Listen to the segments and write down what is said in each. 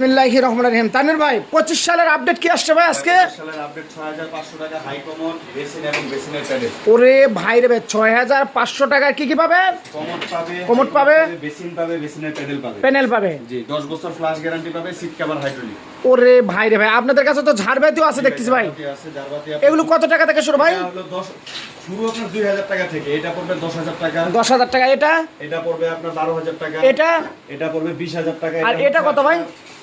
বিসমিল্লাহি রহমান রহিম। তানির ভাই পঁচিশ সালের আপডেট কি আসছে ভাই আজকে? সালের আপডেট 6500 টাকা হাই কমন বেসিন এবং বেসিনের প্যাডেল ওরে ভাই রে ছয় হাজার পাঁচশো টাকার কি কি পাবে? কমন পাবে কমোড পাবে। বেসিন পাবে বেসিনের প্যাডেল পাবে। প্যানেল পাবে? জি 10 বছর ফ্লাশ গ্যারান্টি পাবে সিট কভার হাইড্রোলিক ওরে ভাই রে ভাই আপনাদের কাছে তো ঝাড়বাতিও আছে দেখতেছি ভাই এগুলো কত টাকা থেকে শুরু ভাই? 10 শুরু আপনার 2000 টাকা থেকে এটা পড়বে 10000 টাকা দশ হাজার টাকা এটা? এটা পড়বে আপনার 12000 টাকা এটা? এটা পড়বে 20000 টাকা আর এটা কত ভাই?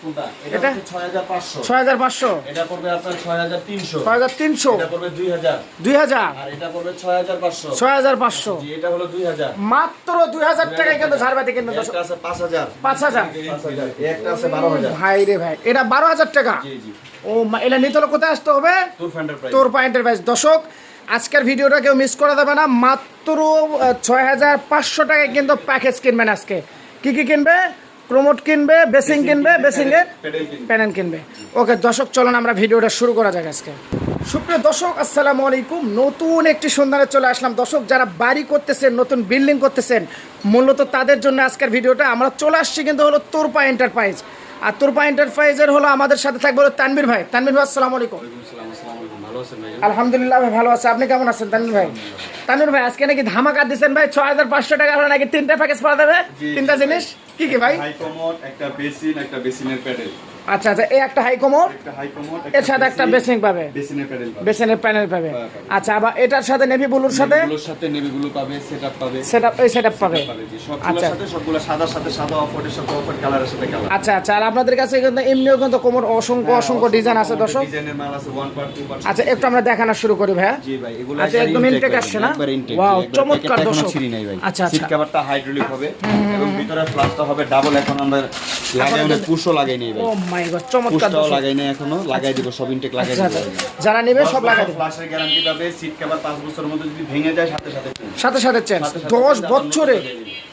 এটা? এটা? হচ্ছে 6500 ছয় হাজার পাঁচশো। এটা পড়বে আপনার 6300 ছয় হাজার তিনশো। এটা পড়বে 2000 দুই হাজার। আর এটা পড়বে 6500 ছয় হাজার পাঁচশো। জি এটা হলো 2000 মাত্র দুই হাজার টাকায় কিন্তু ঝাড়বাতি দশ একটা আছে 5000 5000 একটা আছে 12000 ভাই রে ভাই এটা বারো হাজার টাকা। জি জি। ও এটা নিতে হলে কোথায় আসতে হবে? টুর ফ্যান্ডার প্রাইস তোর পয়েন্টের প্রাইস দর্শক আজকের ভিডিওটা কেউ মিস করে দেবে না। মাত্র ছয় হাজার পাঁচশো টাকায় কিন্তু প্যাকেজ কিনবেন আজকে। কি কি কিনবে? প্রমোট কিনবে বেসিং কিনবে বেসিং এর কিনবে। প্যানেল কিনবে। ওকে দর্শক চলুন আমরা ভিডিওটা শুরু করা যাক আজকে। সুপ্রিয় দর্শক আসসালামু আলাইকুম। নতুন একটি সন্ধানে চলে আসলাম। দর্শক যারা বাড়ি করতেছেন নতুন বিল্ডিং করতেছেন মূলত তাদের জন্য আজকের ভিডিওটা। আমরা চলে আসছি কিন্তু হলো তোরপা এন্টারপ্রাইজ আর তোরপা এন্টারপ্রাইজের হলো আমাদের সাথে থাকবে হলো তানবির ভাই। তানবির ভাই আসসালামু আলাইকুম। আলহামদুলিল্লাহ ভাই ভালো আছে। আপনি কেমন আছেন তানুর ভাই? তানুর ভাই আজকে নাকি ধামাকা দিচ্ছেন ভাই? ছয় হাজার পাঁচশো টাকা হলে নাকি তিনটা প্যাকেজ পাওয়া যাবে? তিনটা জিনিস? কি কি ভাই? একটা বেসিন একটা বেসিনের প্যাডেল। আচ্ছা আচ্ছা এই একটা হাই এর সাথে একটা বেসিং পাবে। বেসিনের প্যানেল পাবে। হ্যাঁ, আচ্ছা আবার এটার সাথে নেভি ব্লুর সাথে? এগুলোর সাথে নেভিগুলো পাবে সেটআপ পাবে। সেটআপ এই সেটআপ পাবে। পাবে জি সবগুলোর আচ্ছা। সাথে সবগুলো সাদার সাথে সাদা অফারের সাথে অফার কালারের সাথে কালার। আচ্ছা আচ্ছা আর আপনাদের কাছে কিন্তু এমনিও কিন্তু কোমর অসংখ্য অসংখ্য ডিজাইন আছে দর্শক। ডিজাইনের মাল আছে 1 পার্ট 2 পার্ট আচ্ছা একটু আমরা দেখানো শুরু করি ভাইয়া। জি ভাই এগুলো আচ্ছা, একদম আসছে না? চমৎকার দর্শক। ভাই। আচ্ছা, আচ্ছা। সিট কভারটা হাইড্রোলিক হবে এবং ভিতরে ফ্লাশটা হবে ডাবল এখন আমরা লাগাই না পুশও লাগাই নাই ও মাই গড চমৎকার পুশটাও লাগাই নাই এখনও লাগাই দিব সব ইনটেক লাগাই আচ্ছা দিব। আচ্ছা যারা নেবে সব লাগাই দেবে। ফ্লাশের গ্যারান্টি পাবে সিট কভার 5 বছরের মধ্যে যদি ভেঙে যায় সাথে সাথে। সাথে চেঞ্জ বছরে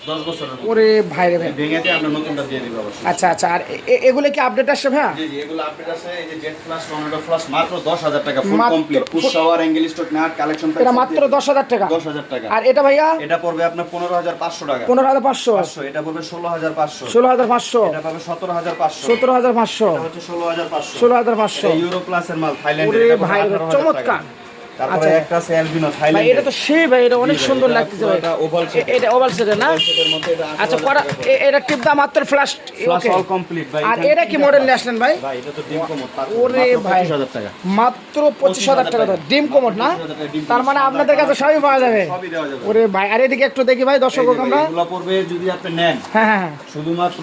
নতুনটা দিয়ে দিবে। 10 বছরের মধ্যে ওরে ভাই রে ভাই। ভেঙে দিয়ে আমরা নতুনটা দিয়ে দিব অবশ্যই। আচ্ছা আচ্ছা আর এগুলো কি আপডেট আসছে ভাইয়া? জি জি এগুলো আপডেট আছে এই যে জেট ফ্লাশ টর্নেডো ফ্লাশ মাত্র 10000 টাকা full complete push shower angle stock nut collection এটা মাত্র দশ হাজার টাকা। 10000 টাকা। আর এটা ভাইয়া? এটা পড়বে আপনার 15500 টাকা। পনেরো হাজার পাঁচশো। 500 এটা পড়বে 16500 ষোলো হাজার পাঁচশো। এটা পাবে 17500 সতেরো হাজার পাঁচশো। এটা হচ্ছে 16500 ষোলো হাজার পাঁচশো। এটা ইউরো প্লাসের মাল থাইল্যান্ডের ওরে ভাই রে, 18000 চমৎকার। তারপরে আচ্ছা। একটা আছে অ্যালবিনো থাইল্যান্ড এটা তো সেই ভাই এটা অনেক সুন্দর লাগতেছে ভাই। এটা ওভাল এ- এটা ওভাল না? আচ্ছা করা এটা টিপ দা মাত্র প্লাস ওকে অল কমপ্লিট ভাই আর এটা কি মডেল নিয়ে আসলেন ভাই? ভাই এটা তো ডিম ওরে ভাই। 25000 টাকা। মাত্র পঁচিশ হাজার টাকা দাম। ডিম কোমর না? 25,000 তার মানে। আপনাদের কাছে সবই পাওয়া যাবে। সবই দেওয়া যাবে। ওরে ভাই আর এদিকে একটু দেখি ভাই দর্শক আমরা। এগুলো পড়বে যদি আপনি নেন। হ্যাঁ হ্যাঁ হ্যাঁ। শুধুমাত্র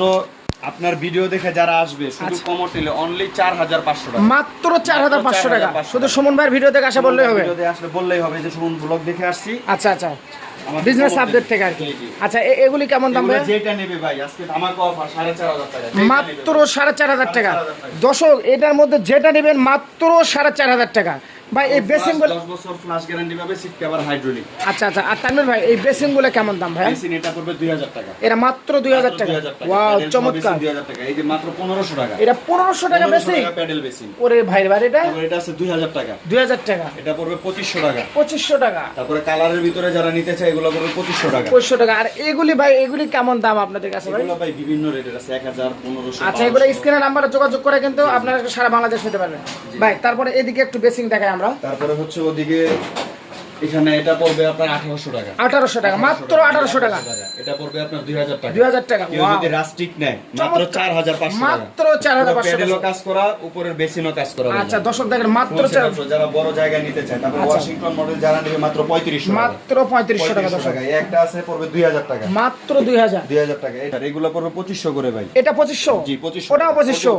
আপনার ভিডিও দেখে যারা আসবে শুধু কমোড নিলে অনলি 4500 টাকা। মাত্র চার হাজার পাঁচশো টাকা। শুধু সুমন ভাইয়ের ভিডিও দেখে আসা বললেই হবে? ভিডিওতে আসলে বললেই হবে যে শুনুন ব্লগ দেখে আসছি। আচ্ছা আচ্ছা। আমার বিজনেস আপডেট থেকে আর কি। আচ্ছা এগুলি কেমন দাম ভাই যেটা নেবে ভাই আজকে ধামাকা অফার 4500 টাকা। মাত্র সাড়ে চার হাজার টাকা। 4,500 টাকা। দর্শক এটার মধ্যে যেটা নেবেন মাত্র সাড়ে চার হাজার টাকা। ভাই এই বেসিং Plus 10 বছর ফ্লাশ গ্যারান্টি পাবে সিট কভার হাইড্রোলিক আচ্ছা আচ্ছা আর তানভীর ভাই এই বেসিংগুলো কেমন দাম ভাই মেশিন এটা পড়বে 2000 টাকা। এরা মাত্র দুই হাজার টাকা। ওয়াও চমৎকার। 2000 টাকা। এই যে মাত্র 1500 টাকা। এটা পনেরোশো টাকা 1500 বেসিং প্যাডেল বেসিন। ওরে ভাই ভাই এটা এটা আছে 2000 টাকা। দুই হাজার টাকা। এটা পড়বে 2500 টাকা। পঁচিশশো টাকা। তারপরে কালারের ভিতরে যারা নিতে চায় এগুলো পড়বে 2500 টাকা। পঁচিশশো টাকা। আর এগুলি ভাই এগুলি কেমন দাম আপনাদের কাছে ভাই? এগুলো ভাই বিভিন্ন রেটের আছে। 1000 1500 আচ্ছা এগুলো স্ক্রিনের নাম্বারে যোগাযোগ করে কিন্তু আপনারা সারা বাংলাদেশ নিতে পারবেন। ভাই তারপরে এদিকে একটু বেসিং দেখাই আমরা। তারপরে হচ্ছে ওদিকে এখানে এটা পড়বে আপনার 1800 টাকা। আঠারোশো টাকা মাত্র আঠারোশো টাকা। এটা পড়বে আপনার 2000 টাকা। দুই হাজার টাকা কেউ যদি রাস্টিক নেয় মাত্র 4500 মাত্র চার হাজার পাঁচশো প্যাডেলও কাজ করা উপরের বেসিনও কাজ করা আচ্ছা দর্শক দেখেন মাত্র যারা বড় জায়গায় নিতে চায় তারপর। ওয়াশিংটন মডেল যারা নেবে মাত্র 3500 মাত্র পঁয়ত্রিশশো টাকা দর্শক। এই একটা আছে পড়বে 2000 টাকা। মাত্র দুই হাজার। 2000 টাকা। এটা এগুলো পড়বে 2500 করে ভাই। এটা পঁচিশশো? জি, 2500 ওটাও 2500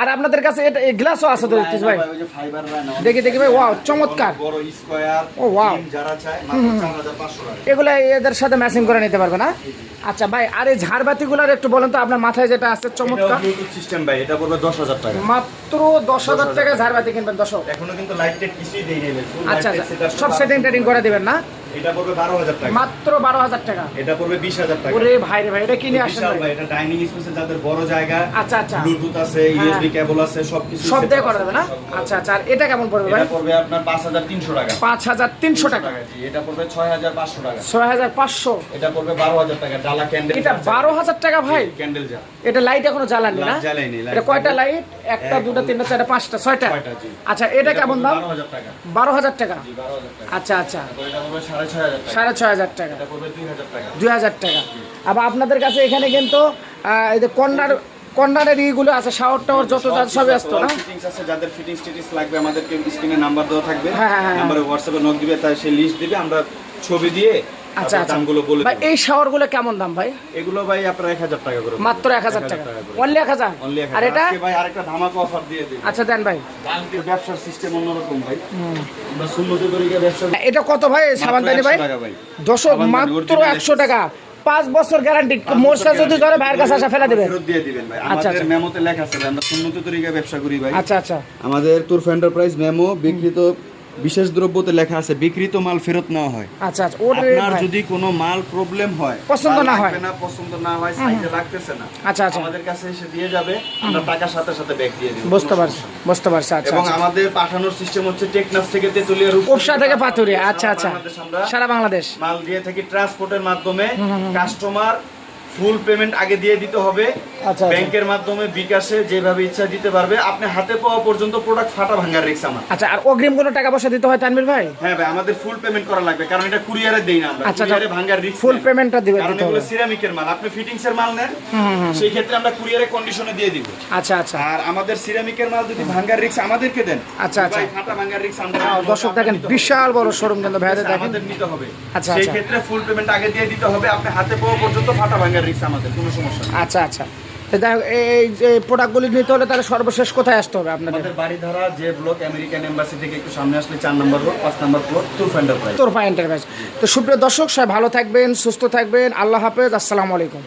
আর আপনাদের কাছে এটা গ্লাসও আছে তো ভাই। ওই যে ফাইবার লাইন দেখি দেখি ভাই ওয়াও চমৎকার। বড় স্কয়ার ও, wow। যারা চায় মাত্র 4500 টাকা। এগুলো এদের সাথে ম্যাচিং করে নিতে পারবে না? আচ্ছা ভাই আর এই ঝাড়বাতিগুলোর একটু বলেন তো আপনার মাথায় যেটা আছে চমৎকার। সিস্টেম ভাই এটা পড়বে 10000 টাকা। মাত্র দশ হাজার টাকা। ঝাড়বাতি কিনবেন দর্শক। এখনও কিন্তু লাইট টেক কিছুই দেই আচ্ছা আচ্ছা। সব সেটিং টেটিং করে দিবেন না? এটা পড়বে 12000 টাকা। মাত্র বারো হাজার টাকা। এটা পড়বে 20000 টাকা। ওরে ভাই রে ভাই এটা কিনে আসেন ভাই। এটা ডাইনিং স্পেসে যাদের বড় জায়গা আচ্ছা আচ্ছা। ব্লুটুথ আছে ইউএসবি কেবল আছে সবকিছু সব দিয়ে করে না? আচ্ছা আচ্ছা আর এটা কেমন পড়বে ভাই? এটা পড়বে আপনার 5300 টাকা। পাঁচ হাজার তিনশো টাকা। জি এটা পড়বে 6500 টাকা। ছয় হাজার পাঁচশো। এটা পড়বে 12000 টাকা জ্বালা ক্যান্ডেল এটা বারো হাজার টাকা ভাই? ক্যান্ডেল যা এটা লাইট এখনও জ্বালানি না? জ্বালাইনি, এটা কয়টা লাইট একটা এক, দুটা তিনটা চারটা পাঁচটা ছয়টা। আচ্ছা এটা কেমন দাম? বারো হাজার টাকা। বারো হাজার টাকা। আচ্ছা আচ্ছা। এটা পড়বে সাড়ে ছয় হাজার টাকা। দুই হাজার টাকা। আবার আপনাদের কাছে এখানে কিন্তু এই যে কর্নার কর্নারের ইগুলো আছে শাওয়ার টাওয়ার যত যা সবই আসতো না? ফিটিংস আছে যাদের ফিটিংস টিটিংস লাগবে আমাদেরকে স্ক্রিনে নাম্বার দেওয়া থাকবে। হ্যাঁ। নাম্বারে হোয়াটসঅ্যাপে নক দিবে তাই সেই লিস্ট দিবে আমরা ছবি দিয়ে আচ্ছা আচ্ছা। দামগুলো বলে ভাই এই শাওয়ারগুলো কেমন দাম ভাই? এগুলো ভাই আপনার এক হাজার টাকা করে মাত্র এক হাজার টাকা। অনলি এক হাজার? অনলি এক আর এটা? আজকে ভাই আরেকটা ধামাকা অফার দিয়ে দিই আচ্ছা দেন ভাই। ব্যবসার সিস্টেম অন্যরকম ভাই? আমরা সুন্নতি ব্যবসা এটা কত ভাই? সাবানদানি ভাই? 100 দশক মাত্র original একশো টাকা। পাঁচ বছর গ্যারান্টি মোর্চা যদি ধরে ভাইয়ের কাছে আসা ফেলা দেবেন ফেরত দিয়ে দিবেন ভাই। আচ্ছা, আমাদের আচ্ছা। মেমোতে লেখা আছে আমরা সুন্নতি তরিকা ব্যবসা করি ভাই। আচ্ছা আচ্ছা। আমাদের তুর এন্টারপ্রাইজ মেমো বিক্রিত বিশেষ দ্রব্যতে লেখা আছে বিক্রিত মাল ফেরত নেওয়া হয়। আচ্ছা আচ্ছা আপনার যদি কোনো মাল প্রবলেম হয় পছন্দ না হয়। না পছন্দ না হয় সাইজে লাগতেছে না। আচ্ছা, আচ্ছা। আমাদের কাছে এসে দিয়ে যাবে আমরা টাকার সাথে সাথে ব্যাগ দিয়ে দিব বুঝতে পারছি বুঝতে পারছি আচ্ছা এবং আচ্ছা। আমাদের পাঠানোর সিস্টেম হচ্ছে টেকনাফ থেকে তেতুলিয়া রূপ উপসা থেকে পাথুরিয়া আচ্ছা আচ্ছা। সারা বাংলাদেশ। মাল দিয়ে থাকি ট্রান্সপোর্টের মাধ্যমে কাস্টমার ফুল পেমেন্ট আগে দিয়ে দিতে হবে। আচ্ছা, আচ্ছা। ব্যাংকের মাধ্যমে বিকাশে যেভাবে ইচ্ছা দিতে পারবে। আপনি হাতে পাওয়া পর্যন্ত প্রোডাক্ট ফাটা ভাঙার রিক্স আমার। আচ্ছা আর অগ্রিম কোনো টাকা পয়সা দিতে হয় তানভীর ভাই? হ্যাঁ ভাই আমাদের ফুল পেমেন্ট করা লাগবে কারণ এটা কুরিয়ারে দেই না আমরা। আচ্ছা, কুরিয়ারে ভাঙার রিস্ক full payment টা দিবে- কারণ এগুলো সিরামিকের মাল। আপনি ফিটিংস এর মাল নেন সেই ক্ষেত্রে আমরা কুরিয়ারে কন্ডিশনে দিয়ে দিব। আচ্ছা আচ্ছা। আর আমাদের সিরামিকের মাল যদি ভাঙার রিস্ক আমাদেরকে দেন আচ্ছা, আচ্ছা। ফাটা ভাঙার রিস্ক আমরা আহ, দর্শক দেখেন বিশাল বড় শোরুম কিন্তু ভাইয়াদের দেখেন। আমাদের নিতে হবে। আচ্ছা, সেই আচ্ছা। ক্ষেত্রে ফুল পেমেন্ট আগে দিয়ে দিতে হবে। আপনি হাতে পাওয়া পর্যন্ত ফাটা ভাঙার রিস্ক আমাদের কোনো সমস্যা আচ্ছা আচ্ছা। এই যে প্রোডাক্টগুলি নিতে হলে তাহলে সর্বশেষ কোথায় আসতে হবে আপনাদের? বাড়িধারা যে ব্লক আমেরিকান এম্বাসি থেকে একটু সামনে আসলে চার নম্বর রোড পাঁচ নম্বর floor Turfa enterprise Turfa enterprise তো সুপ্রিয় দর্শক সবাই ভালো থাকবেন সুস্থ থাকবেন। আল্লাহ হাফেজ আসসালামু আলাইকুম।